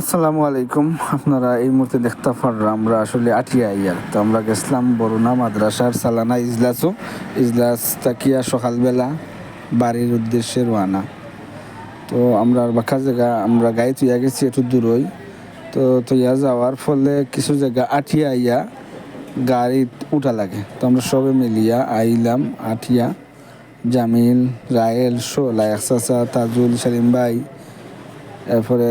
আসসালামু আলাইকুম। আপনারা এই মুহূর্তে দেখতে পাররা, আমরা আসলে আটিয়া ইয়ার তো আমরা গেছিলাম বরুণা মাদ্রাসার সালানা ইজলাসও। ইজলাস তাকিয়া সকালবেলা, বাড়ির উদ্দেশ্যে রোয়ানা তো আমরা বাকা জায়গা, আমরা গাড়ি তুইয়া গেছি একটু দূরই। তো তুইয়া যাওয়ার ফলে কিছু জায়গা আটিয়া আইয়া গাড়ি উঠা লাগে। তো আমরা সবে মিলিয়া আইলাম আটিয়া, জামিল, রায়েল, শোলা একসাসা তাজুল, সেলিম ভাই, এরপরে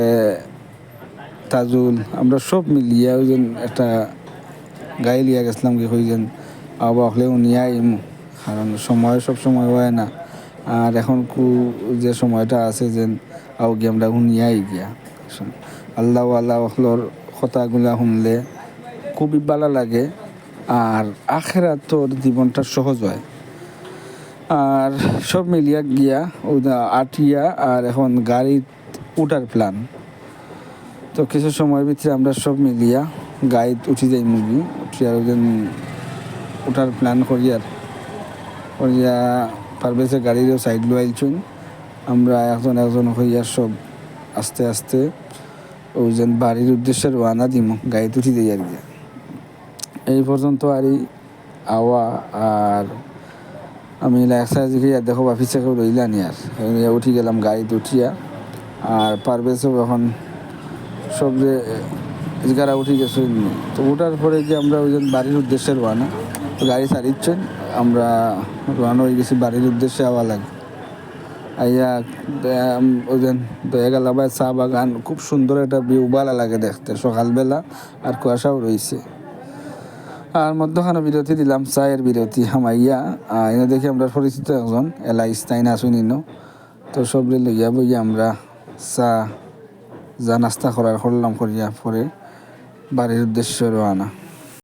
তাজুল, আমরা সব মিলিয়ে ওই একটা গাই লিয়া গেছিলাম কি কইছেন আবার হলে নিয়ে কারণ সময় সব সময় হয় না। আর এখন কু যে সময়টা আছে যে আও গিয়ে আমরা শুনিয়ে আই গিয়া। আল্লাহ আল্লাহ হলোর কথাগুলা শুনলে খুবই ভালো লাগে, আর আখেরা তোর জীবনটা সহজ হয়। আর সব মিলিয়া গিয়া আটিয়া আর এখন গাড়ি উঠার প্ল্যান তো কিছু সময়ের ভিতরে আমরা সব মিলিয়া গাড়িত উঠি যাই মুগি উঠি আর উঠার প্ল্যান করি আর। করিয়া পারবেছে গাড়িরও সাইড লো আমরা একজন একজন হইয়া সব আস্তে আস্তে ওজন বাড়ির উদ্দেশ্যে রওনা দিম গাড়িতে উঠি যাই আর কি। এই পর্যন্ত আর আওয়া আর আমি এক্সারসাইজ গিয়ে দেখো অফিসে কেউ রইলানি আর। উঠি গেলাম গাড়িতে উঠিয়া। আর পারবেছে এখন সব যে যারা উঠে গেছে তো ওঠার পরে যে আমরা ওই যে বাড়ির উদ্দেশ্যে রওনা, তো গাড়ি ছাড়িচ্ছেন, আমরা রওনা হয়ে গেছি বাড়ির উদ্দেশ্যে আওয়া লাগে। আইয়া ওই যে দয়াগালাবায় চা বাগান, খুব সুন্দর একটা ভিউ ভালো লাগে দেখতে, সকালবেলা আর কুয়াশাও রয়েছে। আর মধ্যখানে বিরতি দিলাম, চায়ের বিরতি হামাইয়া এনে দেখি আমরা পরিচিত একজন এলা ইস্তাইন আসুন ইনো তো সবরে লইয়া বইয়া আমরা চা যা নাস্তা করার করলাম করিয়া পরে বাড়ির উদ্দেশ্যে রওনা।